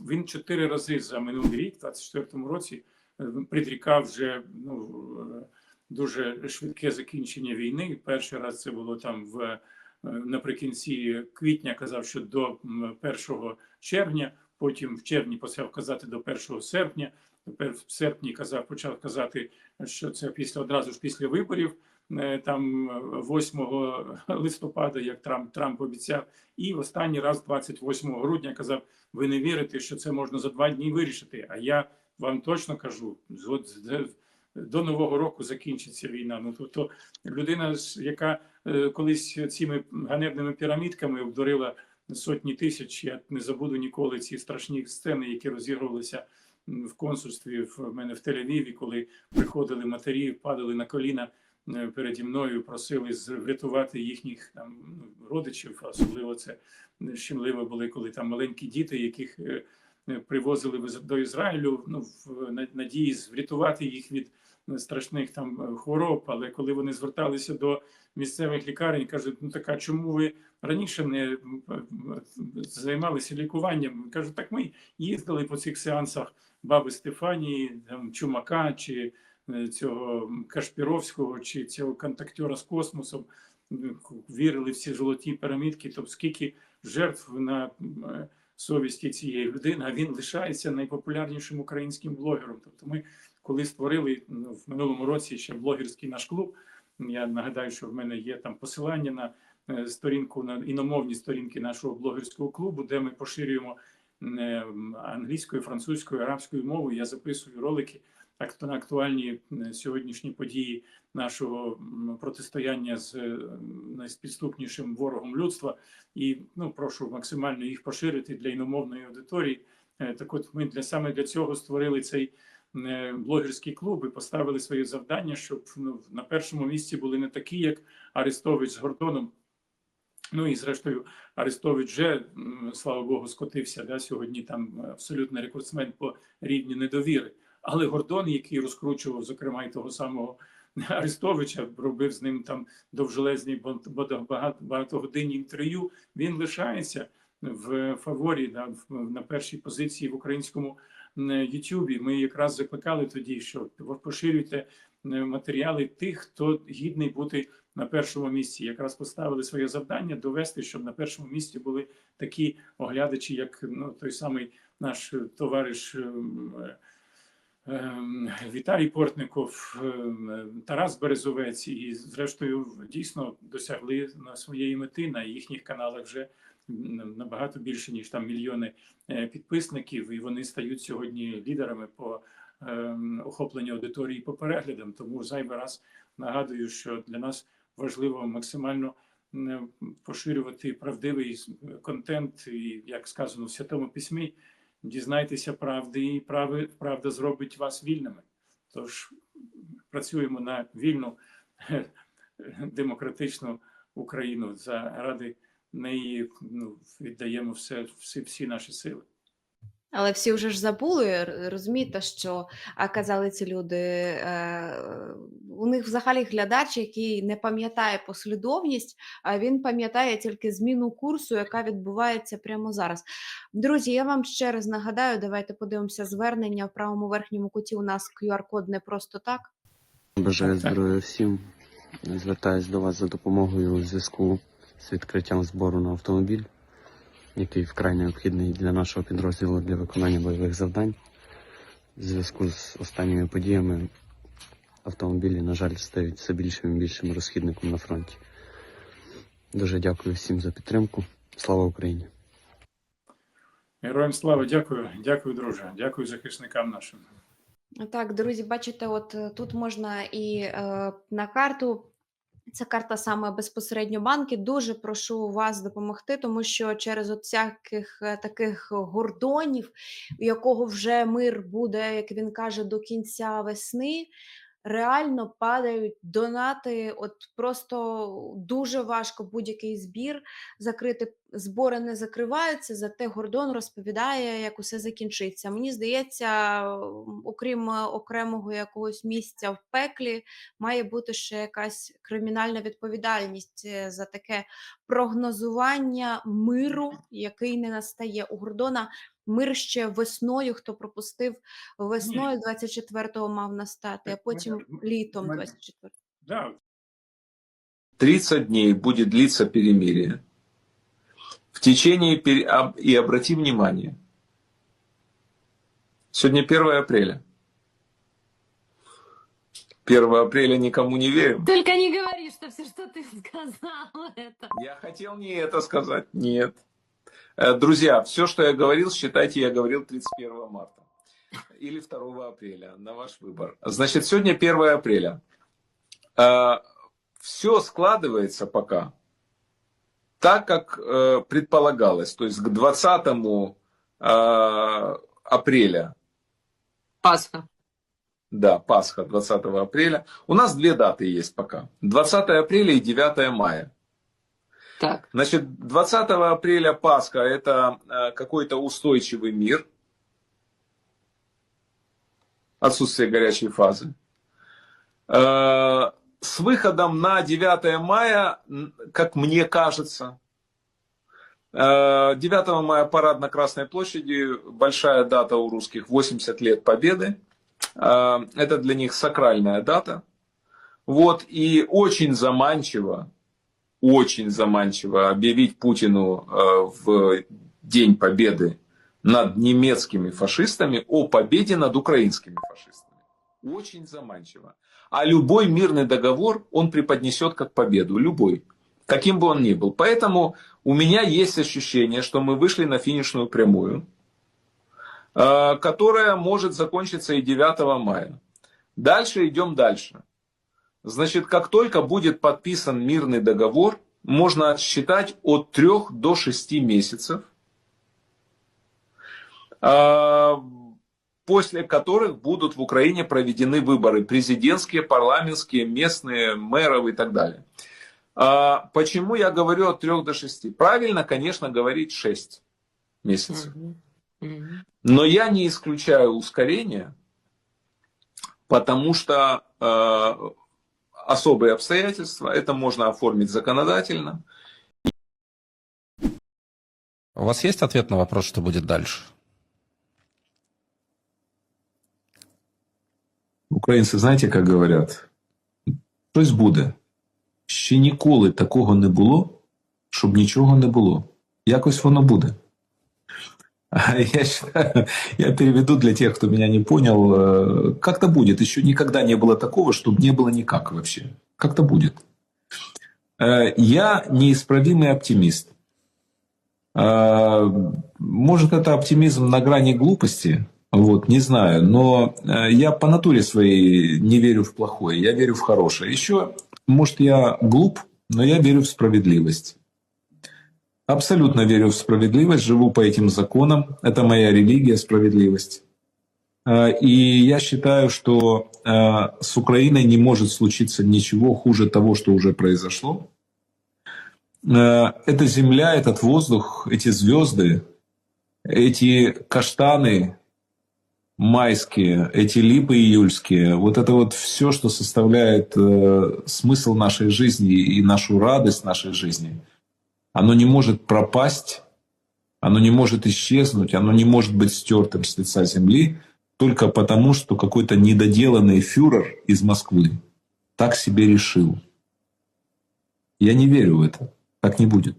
він чотири рази за минулий рік, в 24-му році, е, предрікав вже ну, е, дуже швидке закінчення війни. Перший раз це було там в е, наприкінці квітня. Казав, що до 1 червня. Потім в червні почав казати до 1 серпня. Тепер в серпні казав, почав казати, що це після одразу ж після виборів. Е, Там е, 8 листопада, як Трамп Трамп обіцяв, і в останній раз, 28 грудня, казав: ви не вірите, що це можна за два дні вирішити. А я вам точно кажу, до нового року закінчиться війна. Ну тобто людина, яка е, колись цими ганебними пірамідками обдурила сотні тисяч. Я не забуду ніколи ці страшні сцени, які розігрувалися в консульстві в мене в Тель-Авіві, коли приходили матері, падали на коліна переді мною, просили врятувати їхніх там ну, родичів. Особливо це щемливо були, коли там маленькі діти, яких е, е, привозили до Ізраїлю, ну в надії врятувати їх від е, страшних там е, хвороб. Але коли вони зверталися до місцевих лікарень, кажуть, ну така, чому ви раніше не займалися лікуванням? Кажуть, так ми їздили по цих сеансах баби Стефанії, там, Чумака чи е, цього Кашпіровського, чи цього контактера з космосом. Вірили в ці золоті пірамідки, тобто скільки жертв на е, совісті цієї людини, а він лишається найпопулярнішим українським блогером. Тобто, ми коли створили ну, в минулому році ще блогерський наш клуб. Я нагадаю, що в мене є там посилання на е, сторінку на іномовні сторінки нашого блогерського клубу, де ми поширюємо е, англійською, французькою, арабською мовою. Я записую ролики актуальні сьогоднішні події нашого протистояння з е, найпідступнішим ворогом людства. І ну прошу максимально їх поширити для іномовної аудиторії. Е, Так, от ми для саме для цього створили цей е, блогерський клуб і поставили своє завдання, щоб ну, на першому місці були не такі, як Арестович з Гордоном. Ну і зрештою, Арестович вже, слава Богу, скотився. Да, сьогодні там абсолютний рекордсмен по рівні недовіри. Але Гордон, який розкручував, зокрема, і того самого Арестовича, робив з ним там довжелезні багатогодинні інтерв'ю, він лишається в фаворі да, на першій позиції в українському Ютубі. Ми якраз закликали тоді, що поширюйте матеріали тих, хто гідний бути на першому місці. Якраз поставили своє завдання довести, щоб на першому місці були такі оглядачі, як ну той самий наш товариш. Ем, Віталій Портников, ем, Тарас Березовець, і зрештою дійсно досягли на своєї мети на їхніх каналах вже набагато більше ніж там мільйони е, підписників, і вони стають сьогодні лідерами по ем, охопленню аудиторії по переглядам. Тому зайвий раз нагадую, що для нас важливо максимально поширювати правдивий контент, і як сказано в святому письмі, дізнайтеся правди, і правда зробить вас вільними. Тож працюємо на вільну демократичну Україну заради неї ну, віддаємо все, всі, всі наші сили. Але всі вже ж забули, розумієте, що а, казали ці люди. Е, у них взагалі глядач, який не пам'ятає послідовність, а він пам'ятає тільки зміну курсу, яка відбувається прямо зараз. Друзі, я вам ще раз нагадаю, давайте подивимося звернення в правому верхньому куті. У нас QR-код не просто так. Бажаю здоров'я всім. Звертаюсь до вас за допомогою у зв'язку з відкриттям збору на автомобіль, який вкрай необхідний для нашого підрозділу для виконання бойових завдань. В зв'язку з останніми подіями автомобілі, на жаль, стають все більшим і більшим розхідником на фронті. Дуже дякую всім за підтримку. Слава Україні! Героям слава, дякую, дякую, друже, дякую захисникам нашим. Так, друзі, бачите, от тут можна і е, на карту. Це карта саме безпосередньо банки. Дуже прошу вас допомогти, тому що через от всяких е, таких гордонів, у якого вже мир буде, як він каже, до кінця весни. Реально падають донати. От просто дуже важко будь-який збір закрити. Збори не закриваються, зате Гордон розповідає, як усе закінчиться. Мені здається, окрім е, окремого якогось місця в пеклі, має бути ще якась кримінальна відповідальність е, за таке прогнозування миру, який не настає. У Гордона мир ще весною, хто пропустив весною 24-го мав настати, а потім літом мене- 24-го. Да, 30 дней будет длиться перемирие. В течение, и обрати внимание, сегодня 1 апреля. 1 апреля никому не верим. Только не говори, что все, что ты сказал, это. Я хотел не это сказать. Нет. Э, Друзья, все, что я говорил, считайте, я говорил 31 марта. Или 2 апреля, на ваш выбор. Значит, сегодня 1 апреля. Все складывается пока так, как э, предполагалось. То есть к 20 э, апреля Пасха. да, Пасха 20 апреля. У нас две даты есть пока. 20 апреля и 9 мая. Так. Значит, 20 апреля Пасха – это э, какой-то устойчивый мир. Отсутствие горячей фазы. Э, С выходом на 9 мая, как мне кажется, э, 9 мая парад на Красной площади, большая дата у русских, 80 лет Победы. Э, Это для них сакральная дата. Вот, и очень заманчиво, очень заманчиво объявить Путину э, в День Победы над немецкими фашистами о победе над украинскими фашистами. Очень заманчиво. А любой мирный договор он преподнесет как победу. Любой. Каким бы он ни был. Поэтому у меня есть ощущение, что мы вышли на финишную прямую, э, которая может закончиться и 9 мая. Дальше идем дальше. Значит, как только будет подписан мирный договор, можно отсчитать от 3 до 6 месяцев, а, после которых будут в Украине проведены выборы президентские, парламентские, местные, мэров и так далее. А, Почему я говорю от 3 до 6? Правильно, конечно, говорить 6 месяцев. Но я не исключаю ускорения, потому что э, особые обстоятельства, это можно оформить законодательно. У вас есть ответ на вопрос, что будет дальше? Українці, знаєте, як говорять? Щось буде. Ще ніколи такого не було, щоб нічого не було. Якось воно буде. Я, я переведу для тех, кто меня не понял. э, Как-то будет. Еще никогда не было такого, чтобы не было никак вообще. Как-то будет. Э, Я неисправимый оптимист. Э, Может, это оптимизм на грани глупости, вот, не знаю, но я по натуре своей не верю в плохое, я верю в хорошее. Еще, может, я глуп, но я верю в справедливость. Абсолютно верю в справедливость, живу по этим законам. Это моя религия, справедливость. Э, И я считаю, что э, с Украиной не может случиться ничего хуже того, что уже произошло. Э, Эта земля, этот воздух, эти звезды, эти каштаны майские, эти липы июльские, вот это вот все, что составляет смысл нашей жизни и нашу радость нашей жизни, оно не может пропасть, оно не может исчезнуть, оно не может быть стертым с лица земли только потому, что какой-то недоделанный фюрер из Москвы так себе решил. Я не верю в это. Так не будет.